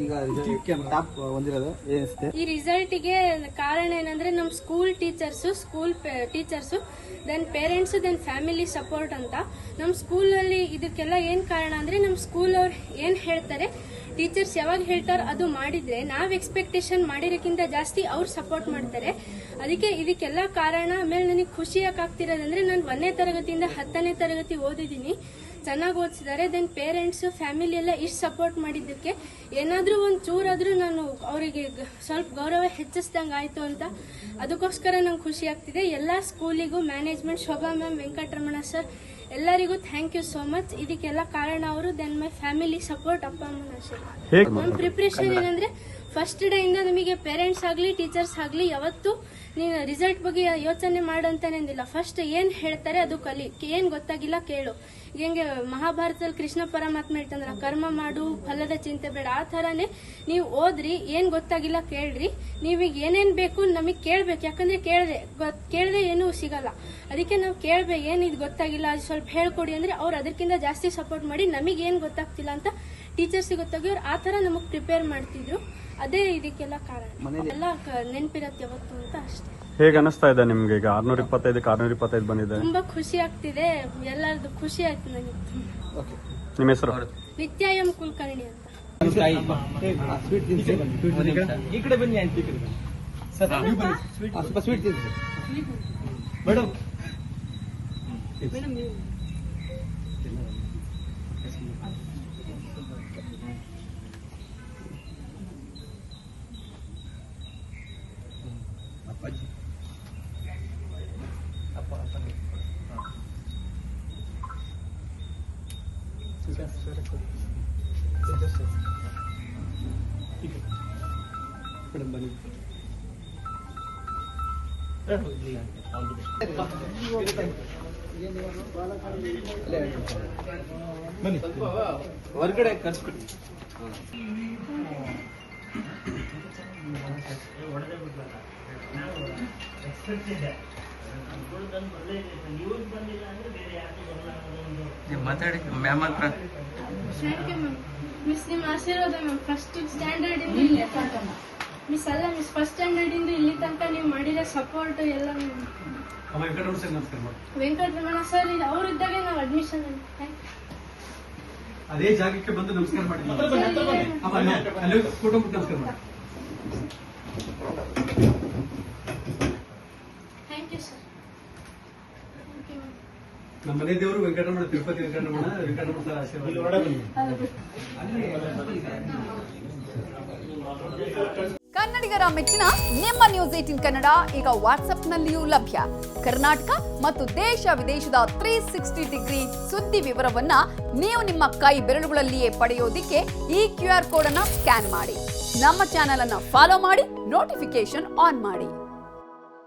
ಈಗ ಟಾಪ್ ಹೊಂದಿರೋದು ಏನಿಸುತ್ತೆ ಈ ರಿಸಲ್ಟಿಗೆ ಕಾರಣ ಏನಂದ್ರೆ ನಮ್ಮ school teachers school teachers then parents then family support ಅಂತ. ನಮ್ಮ ಸ್ಕೂಲಲ್ಲಿ ಇದಕ್ಕೆಲ್ಲ ಏನು ಕಾರಣ ಅಂದ್ರೆ ನಮ್ಮ ಸ್ಕೂಲ್ ಅವ್ರು ಏನು ಹೇಳ್ತಾರೆ ಟೀಚರ್ಸ್ ಯಾವಾಗ ಹೇಳ್ತಾರ ಅದು ಮಾಡಿದ್ರೆ ನಾವು ಎಕ್ಸ್ಪೆಕ್ಟೇಷನ್ ಮಾಡಿರೋಕ್ಕಿಂತ ಜಾಸ್ತಿ ಅವ್ರು ಸಪೋರ್ಟ್ ಮಾಡ್ತಾರೆ. ಅದಕ್ಕೆ ಇದಕ್ಕೆಲ್ಲ ಕಾರಣ, ಆಮೇಲೆ ನನಗೆ ಖುಷಿ ಯಾಕೆ ನಾನು ಒಂದನೇ ತರಗತಿಯಿಂದ ಹತ್ತನೇ ತರಗತಿ ಓದಿದ್ದೀನಿ. ಚೆನ್ನಾಗಿ ಓದಿಸಿದ್ದಾರೆ ದೆನ್ ಪೇರೆಂಟ್ಸು ಫ್ಯಾಮಿಲಿ ಎಲ್ಲ ಇಷ್ಟು ಸಪೋರ್ಟ್ ಮಾಡಿದ್ದಕ್ಕೆ ಏನಾದರೂ ಒಂದು ಚೂರಾದರೂ ನಾನು ಅವರಿಗೆ ಸ್ವಲ್ಪ ಗೌರವ ಹೆಚ್ಚಿಸ್ದಂಗೆ ಆಯಿತು ಅಂತ ಅದಕ್ಕೋಸ್ಕರ ನಂಗೆ ಖುಷಿ ಆಗ್ತಿದೆ. ಎಲ್ಲ ಸ್ಕೂಲಿಗೂ management Shobha ma'am Venkataramana sir ಎಲ್ಲರಿಗೂ ಥ್ಯಾಂಕ್ ಯು ಸೋ ಮಚ್ ಇದಕ್ಕೆಲ್ಲ ಕಾರಣ ಅವರು ದೆನ್ ಮೈ ಫ್ಯಾಮಿಲಿ ಸಪೋರ್ಟ್ ಅಪ್ಪ ಅಮ್ಮನ ಆಶೀರ್ವಾದ ನಮ್ಮ ಪ್ರಿಪ್ರೇಷನ್ ಏನಂದ್ರೆ ಫಸ್ಟ್ ಡೇ ಇಂದ ನಿಮಗೆ ಪೇರೆಂಟ್ಸ್ ಆಗಲಿ ಟೀಚರ್ಸ್ ಆಗಲಿ, ಯಾವತ್ತು ನೀನು ರಿಸಲ್ಟ್ ಬಗ್ಗೆ ಯೋಚನೆ ಮಾಡು ಅಂತಾನೇನಿಲ್ಲ ಫಸ್ಟ್ ಏನು ಹೇಳ್ತಾರೆ ಅದು ಕಲಿ. ಏನು ಗೊತ್ತಾಗಿಲ್ಲ ಕೇಳು. ಹೆಂಗೆ ಮಹಾಭಾರತದಲ್ಲಿ ಕೃಷ್ಣ ಪರಮಾತ್ಮ ಹೇಳ್ತಂದ್ರ ಕರ್ಮ ಮಾಡು, ಫಲದ ಚಿಂತೆ ಬೇಡ. ಆ ಥರನೇ ನೀವು ಓದ್ರಿ, ಏನು ಗೊತ್ತಾಗಿಲ್ಲ ಕೇಳ್ರಿ. ನೀವೀಗ ಏನೇನು ಬೇಕು ನಮಗೆ ಕೇಳ್ಬೇಕು. ಯಾಕಂದ್ರೆ ಕೇಳದೆ ಕೇಳದೆ ಏನೂ ಸಿಗಲ್ಲ. ಅದಕ್ಕೆ ನಾವು ಕೇಳ್ಬೇಕು, ಏನು ಇದು ಗೊತ್ತಾಗಿಲ್ಲ, ಅದು ಸ್ವಲ್ಪ ಹೇಳ್ಕೊಡಿ ಅಂದ್ರೆ ಅವ್ರು ಅದಕ್ಕಿಂತ ಜಾಸ್ತಿ ಸಪೋರ್ಟ್ ಮಾಡಿ ನಮಗೇನು ಗೊತ್ತಾಗ್ತಿಲ್ಲ ಅಂತ ಟೀಚರ್ಸಿಗೆ ಗೊತ್ತಾಗಿ ಅವ್ರು ಆ ಥರ ನಮಗೆ ಪ್ರಿಪೇರ್ ಮಾಡ್ತಿದ್ರು. ಅದೇ ಇದಕ್ಕೆಲ್ಲ ಕಾರಣ. ಎಲ್ಲ ಕ- ನೆನ್ಪಿರತ್ತೆ ಯಾವತ್ತು ಅಂತ ಅಷ್ಟೇ. ಹೇಗೆ ಅನಿಸ್ತಾ ಇದೆ ನಿಮ್ಗೆ ಈಗ? ಆರ್ನೂರ ಇಪ್ಪತ್ತೈದಕ್ಕೆ ಆರ್ನೂರ ಇಪ್ಪತ್ತೈದು ಬಂದಿದೆ. ತುಂಬಾ ಖುಷಿ ಆಗ್ತಿದೆ. ಎಲ್ಲರದು ಖುಷಿ ಆಯ್ತು ನನಗೆ ಓಕೆ ನಿಮ್ಮ ಹೆಸರು? ನಿತ್ಯ ಎಂ ಕುಲಕರ್ಣಿ ಅಂತ. ಸ್ವೀಟ್ ತಿನ್ಸಿ ಈ ಕಡೆ ಬನ್ನಿ ಆಂಟಿ ಈ ಕಡೆ ಬನ್ನಿ. ಸರ್ ನೀವು ಬನ್ನಿ ಆ, ಸ್ವಲ್ಪ ಸ್ವೀಟ್ ತಿನ್ಸಿ ಮೇಡಮ್ ಅಪ್ಪ ಅಪ್ಪ ಮೇಡಮ್ ಬನ್ನಿ ಬನ್ನಿ ಹೊರಗಡೆ ಮಾತಾಡಿ ಮ್ಯಾಮ್ ಹತ್ರ. ಮಿಸ್ ನಿಮ್ಮ ಆಶೀರ್ವಾದ ಮ್ಯಾಮ್ ಫಸ್ಟ್ ಸ್ಟ್ಯಾಂಡರ್ಡ್ ಇಂದ ಇಲ್ಲಿ ಮಿಸ್ ಅಲ್ಲ ಮಿಸ್ ಫಸ್ಟ್ ಸ್ಟ್ಯಾಂಡರ್ಡ್ ಇಂದ ಇಲ್ಲಿ ತನಕ ನೀವು ಮಾಡಿರೋ ಸಪೋರ್ಟ್ ಎಲ್ಲ ಅಮ್ಮ ವೆಂಕಟರಮಣ ಸರ್ ನಮಸ್ಕಾರ ಮಾಡಿ ವೆಂಕಟರಮಣ ಸರ್ ಅವರಿದ್ದಾಗೆ ನಾವು ಅಡ್ಮಿಷನ್ ಅದೇ ಜಾಗಕ್ಕೆ ಬಂದು ನಮಸ್ಕಾರ ಮಾಡಿ. ಫೋಟೋ ನಮಸ್ಕಾರ ಮಾಡಿ thank you sir thank you ma'am ನಮ್ಮ ಮನೆ ದೇವರು ವೆಂಕಟರಮಣ, ತಿರುಪತಿ ವೆಂಕಟರಮಣ ವೆಂಕಟರಮಣ ಸರ್ ಆಶೀರ್ವಾದ ಕನ್ನಡಿಗರ ಮೆಚ್ಚಿನ ನಿಮ್ಮ ನ್ಯೂಸ್ ಏಟಿನ್ ಕನ್ನಡ ಈಗ ವಾಟ್ಸ್ಆಪ್ನಲ್ಲಿಯೂ ಲಭ್ಯ. ಕರ್ನಾಟಕ ಮತ್ತು ದೇಶ ವಿದೇಶದ ತ್ರೀ ಸಿಕ್ಸ್ಟಿ ಡಿಗ್ರಿ ಸುದ್ದಿ ವಿವರವನ್ನ ನೀವು ನಿಮ್ಮ ಕೈ ಬೆರಳುಗಳಲ್ಲಿಯೇ ಪಡೆಯೋದಿಕ್ಕೆ ಈ ಕ್ಯೂ ಆರ್ ಕೋಡ್ ಅನ್ನ ಸ್ಕ್ಯಾನ್ ಮಾಡಿ. ನಮ್ಮ ಚಾನೆಲ್ ಅನ್ನ ಫಾಲೋ ಮಾಡಿ ನೋಟಿಫಿಕೇಶನ್ ಆನ್ ಮಾಡಿ.